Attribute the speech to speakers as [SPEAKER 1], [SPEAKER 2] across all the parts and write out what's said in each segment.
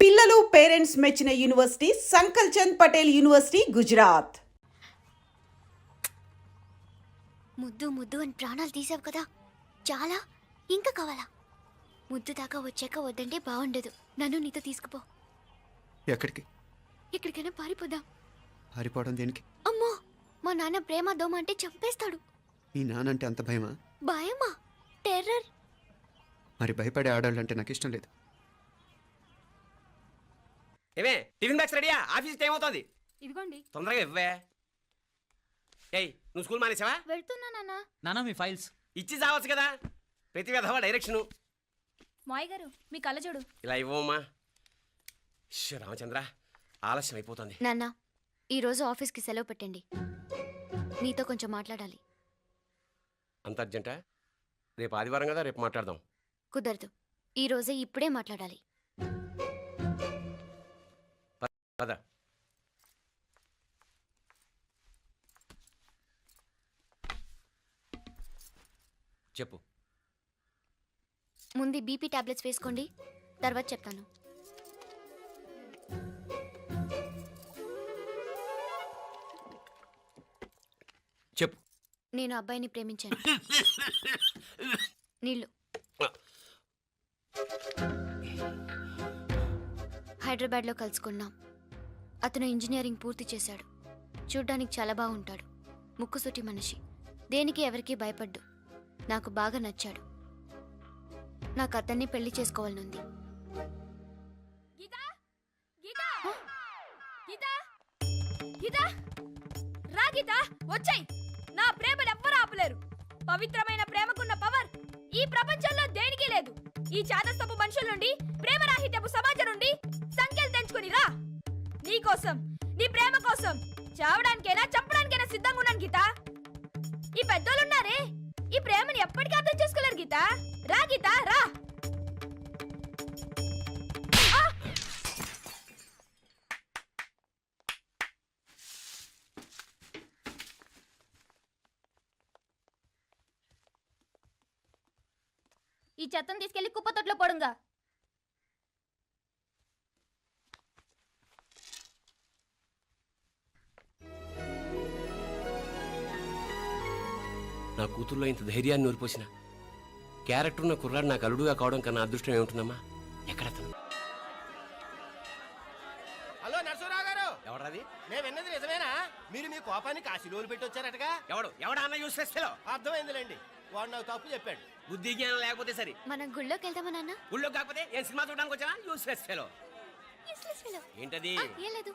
[SPEAKER 1] పిల్లలు పేరెంట్స్ మెచ్చిన university Sankalchand Patel university Gujarat.
[SPEAKER 2] ముద్దు ముద్దు అని ప్రాణాలు తీసావు కదా. చాలా ఇంకా కావాలా? ముద్దు దాకా వచ్చాక వద్దంటే బాగుండదు. నన్ను నీతో తీసుకుపో.
[SPEAKER 3] ఎక్కడికి?
[SPEAKER 2] ఎక్కడికైనా పారిపోదాం.
[SPEAKER 3] పారిపోవడం దేనికి?
[SPEAKER 2] అమ్మో మా నాన్న ప్రేమ దోమ అంటే చంపేస్తాడు.
[SPEAKER 3] మీ నానంటే అంత భయమా?
[SPEAKER 2] భయమా? టెర్రర్.
[SPEAKER 3] మరి భయపడే ఆడాలంటే నాకు ఇష్టం లేదు.
[SPEAKER 4] ఏమే టిఫిన్ బ్యాగ్స్ రెడీయా? ఆఫీస్ టైం అవుతుంది.
[SPEAKER 5] ఇదిగోండి.
[SPEAKER 4] తొందరగా ఇవ్వే. ఏయ్ నువ్వు స్కూల్ మానేసావా?
[SPEAKER 5] వెళ్తున్నా నాన్న.
[SPEAKER 6] నానా మీ ఫైల్స్.
[SPEAKER 4] ఇచ్చి చావచ్చు కదా. ప్రతి విధవా డైరెక్షను.
[SPEAKER 5] మాయ్ గారు మీ కళ్ళజోడు
[SPEAKER 4] ఇలా ఇవ్వమ్మా. శ్రీ రామచంద్ర ఆలస్యం అయిపోతుంది.
[SPEAKER 2] నాన్న ఈరోజు ఆఫీస్కి సెలవు పెట్టండి. నీతో కొంచెం మాట్లాడాలి.
[SPEAKER 4] అంత అర్జెంటా? రేపు ఆదివారం కదా రేపు మాట్లాడదాం.
[SPEAKER 2] కుదరదు. ఈ రోజే ఇప్పుడే మాట్లాడాలి.
[SPEAKER 4] పద. చెప్పు.
[SPEAKER 2] ముందు బీపీ టాబ్లెట్స్ వేసుకోండి తర్వాత చెప్తాను.
[SPEAKER 4] చెప్పు.
[SPEAKER 2] నేను అబ్బాయిని ప్రేమించాను. నీళ్ళు. హైదరాబాద్లో కలుసుకున్నాం. అతను ఇంజనీరింగ్ పూర్తి చేశాడు. చూడ్డానికి చాలా బాగుంటాడు. ముక్కుసూటి మనిషి. దేనికి ఎవరికీ భయపడ్డు. నాకు బాగా నచ్చాడు. నాకు అతన్ని పెళ్ళి చేసుకోవాలనుంది.
[SPEAKER 5] వచ్చాయి! నా ప్రేమను ఎవ్వరూ ఆపలేరు. పవిత్రమైన ప్రేమకున్న పవర్ ఈ ప్రపంచంలో దేనికి లేదు. ఈ చాదస్తపు మనుషుల నుండి ప్రేమరాహిత్యపు సమాజం నుండి సంఖ్యలు తెంచుకుని రా. నీ కోసం నీ ప్రేమ కోసం చావడానికైనా చంపడానికైనా సిద్ధంగా ఉన్నాను గీత. ఈ పెద్దోళ్ళున్నారే ఈ ప్రేమని ఎప్పటికీ అర్థం చేసుకోలేరు గీత. రా గీత రా. ఈ చెత్తను తీసుకెళ్ళి కుప్పతొట్లో పొడుంగా.
[SPEAKER 4] కూతుర్లో ఇంత ధైర్యాన్ని నూరిపోసిన క్యారెక్టర్ ఉన్న కుర్రాడు నాకు అల్లుడుగా కావడం కన్నా అదృష్టం ఏముంటుందమ్మా? ఎక్కడ అతను?
[SPEAKER 7] హలో నరసరావు గారు.
[SPEAKER 4] ఎవడది
[SPEAKER 7] నేను విన్నది నిజమేనా? మీరు మీ కోపాన్ని కాశీలోలు పెట్టి వచ్చారటగా?
[SPEAKER 4] ఎవడు? ఎవడా అన్న యూస్లెస్ ఫెలో
[SPEAKER 7] అర్థమైందిలేండి. వాడు నాకు తప్పు చెప్పాడు.
[SPEAKER 4] బుద్ధి జ్ఞానం లేకపోతే సరే.
[SPEAKER 2] మనం గుళ్ళోకి వెళ్దామా నాన్న?
[SPEAKER 4] ఊళ్ళో కాకపోతే ఏం సినిమా చూడడానికి వచ్చావా? Useless fellow. ఏంటది?
[SPEAKER 2] ఏం లేదు.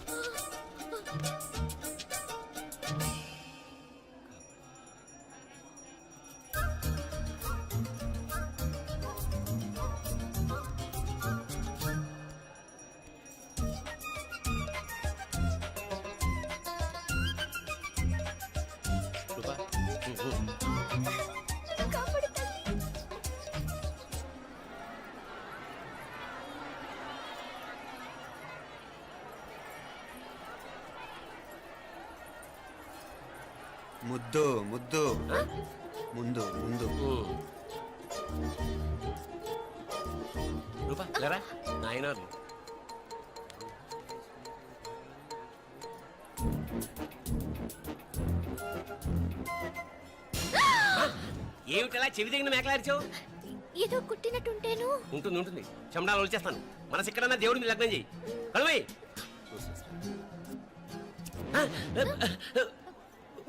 [SPEAKER 3] ముద్దు ముద్దు. ముందు ముందు.
[SPEAKER 4] ఉమ్. రూపా లేరా నాయనారు ఏమిటలా చెవి దగ్గర మేకలారిచావు
[SPEAKER 2] ఏదో కుట్టినట్టుంటేను.
[SPEAKER 4] ఉంటుంది ఉంటుంది. చెమడాలు వచ్చేస్తాను మనసు ఎక్కడన్నా దేవుడి మీద లగ్నం చేయి కలవై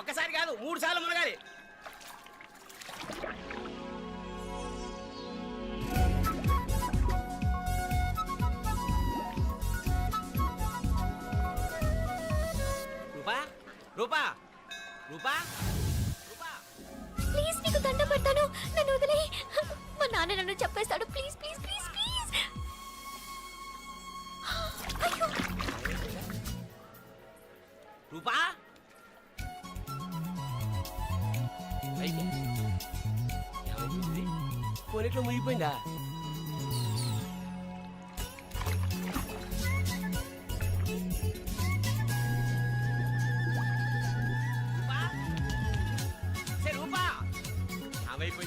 [SPEAKER 4] ఒక్కసారి కాదు మూడు సార్లు మునగాలి.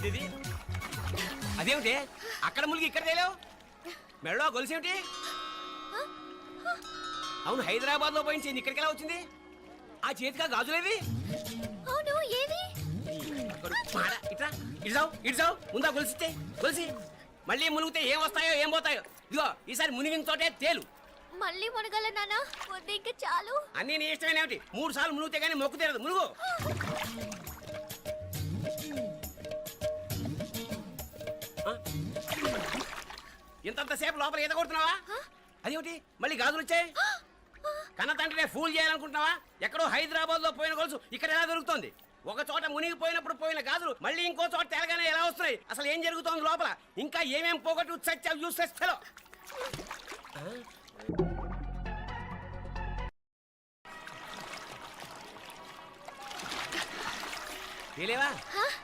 [SPEAKER 4] ఇది. అదేమిటి? అక్కడ మునిగి ఇక్కడ తేలేవు? మెడలో గొలుసేమిటి? అవును హైదరాబాద్లో పోయించింది ఇక్కడికి ఎలా వచ్చింది? ఆ చేతిగా గాజులేవి
[SPEAKER 2] అవును ఏది
[SPEAKER 4] మాడ, ఇట్రా ఇడ్సావు ఇడ్సావు ముందా గొలిసితే గొలిసి. మళ్ళీ మునిగితే ఏం వస్తాయో ఏం పోతాయో? ఇదిగో ఈసారి మునిగిన తోటే తేలు.
[SPEAKER 2] మళ్ళీ మునగల వద్దు ఇంకా చాలు.
[SPEAKER 4] అన్నీ నీ ఇష్టమైన మూడు సార్లు మునిగితే కానీ మొక్కు తీరదు మునుగు. ఇంతంతసేపు లోపల ఈత కొడుతున్నావా? అదేమిటి? మళ్ళీ గాజులు వచ్చాయి? కన్న తండ్రినే ఫూల్ చేయాలనుకుంటున్నావా? ఎక్కడో హైదరాబాద్లో పోయిన గొలుసు ఇక్కడ ఎలా దొరుకుతుంది? ఒక చోట మునిగిపోయినప్పుడు పోయిన గాజులు మళ్ళీ ఇంకో చోట తేలగానే ఎలా వస్తున్నాయి? అసలు ఏం జరుగుతోంది లోపల? ఇంకా ఏమేం పోగొట్టు చచ్చావు యూస్లెస్ ఫెలో తెలియవా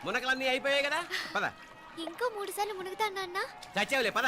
[SPEAKER 4] మునకలన్నీ అయిపోయాయి కదా? పద.
[SPEAKER 2] ఇంకో మూడు సార్లు మునుగుతాను నాన్న.
[SPEAKER 4] చచ్చావులే పద.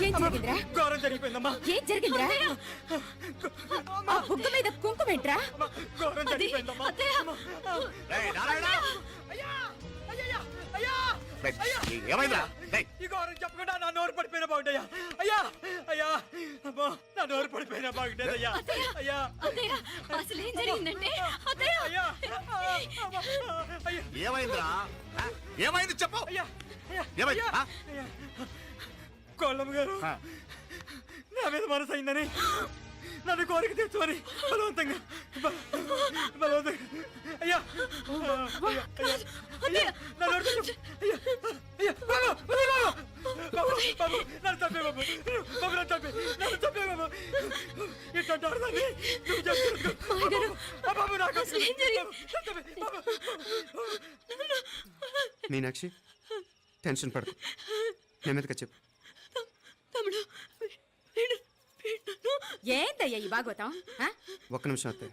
[SPEAKER 5] ఏం జరిగిందిరా?
[SPEAKER 6] ఘోరం జరిగిపోయిందమ్మా
[SPEAKER 5] ఏం జరిగిందిరా? ఆ బుగ్గ మీద కుంకుమేంట్రా
[SPEAKER 6] ఘోరం జరిగిపోయిందమ్మా.
[SPEAKER 8] రేయ్,
[SPEAKER 6] ఈ ఘోరం చెప్పకుండా నా నోరు పడిపోయిన బాగుండయ్యా అయ్యా అయ్యా అమ్మా నా నోరు పడిపోయిన బాగుండేది అయ్యా అయ్యా.
[SPEAKER 9] అత్తయ్య అసలు ఏం జరిగిందంటే అత్తయ్య.
[SPEAKER 6] అయ్యా అమ్మా, అయ్యా.
[SPEAKER 8] ఏమైందిరా? ఆ? ఏమైంది చెప్పు.
[SPEAKER 6] అయ్యా అయ్యా
[SPEAKER 8] ఏమైంది? ఆ?
[SPEAKER 6] అయ్యా కోళ్ళమ్మ గారు
[SPEAKER 8] ఆ.
[SPEAKER 6] నా మీద మనసు అయిందని నన్ను కోరిక తెచ్చుకొని బలవంతంగా బల- బలవంతంగా అయ్యా.
[SPEAKER 3] మీనాక్షి టెన్షన్ పడకు నెమ్మదిగా చెప్పు
[SPEAKER 10] ఏందయ్యా ఈ భాగవతం?
[SPEAKER 3] ఒక్క నిమిషం అత్తయ్య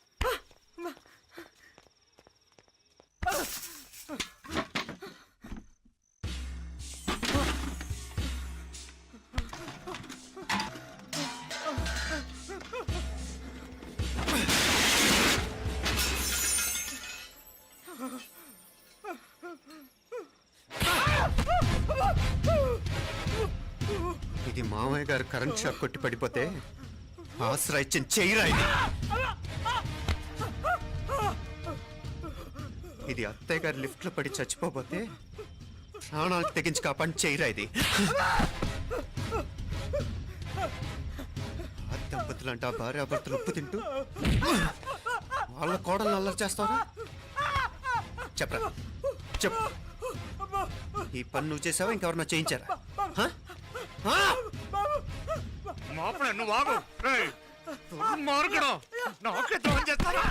[SPEAKER 3] గారు కరెంట్ షాక్ కొట్టి పడిపోతే ఆశ్రయించిన ఇచ్చిన చెయ్యిరా ఇది. ఇది అత్తయ్య గారు లిఫ్ట్లో పడి చచ్చిపోతే ప్రాణాలు తెగించి కాపాడి చెయ్యిరా ఇది. ఆ అంటే ఆ భార్యాభర్తలు ఉప్పు తింటూ వాళ్ళ కోడలు అల్లరి చేస్తారా చెప్పరా? చెప్పు. ఈ పని నువ్వు చేసావా? ఇంకెవరన్నా చేయించారా?
[SPEAKER 8] మాపడే నువ్వు ఆగు. రేయ్, దుర్మార్గుడు. నాకే చేస్తారా?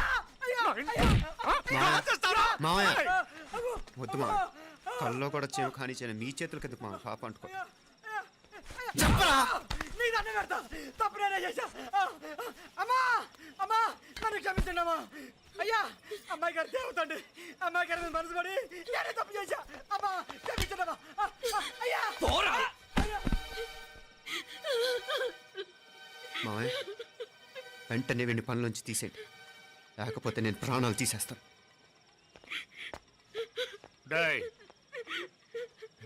[SPEAKER 3] మావయ్య. వద్దు మా కల్లో కూడా చేవు కాని చేయను మీ చేతులకి ఎందుకు మా పాప అంటుకో.
[SPEAKER 6] నీ దండం పెడతా. తప్పు నేనే చేశా. ఆ, ఆ, అమ్మా అమ్మా నన్ను క్షమించండి అమ్మా అయ్యా అమ్మాయి గారు దేవతండి. అమ్మాయి గారి మీద మనసు పడి నేనే తప్పు చేశా. అమ్మా క్షమించండి అమ్మా ఆ, ఆ, అయ్యా. అయ్యా.
[SPEAKER 3] మావయ్య వెంటనే వీడిని పనిలోంచి తీసేయండి. లేకపోతే నేను ప్రాణాలు తీసేస్తాను.
[SPEAKER 8] డేయ్,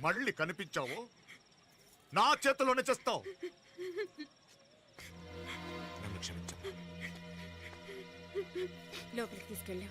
[SPEAKER 8] మళ్ళీ కనిపించావు? నా చేతిలోనే చేస్తావు. నన్ను క్షమించు
[SPEAKER 5] లోపలికి తీసుకెళ్ళాం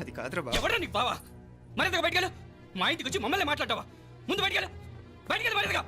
[SPEAKER 3] అది కాదురా బాబు.
[SPEAKER 11] ఎవరా నీకు బావా? మరింతగా బయటకెళ్ళు. మా ఇంటికి వచ్చి మమ్మల్ని మాట్లాడతావా? ముందు బయటకెళ్ళు. బయటకెళ్ళు మరింతగా.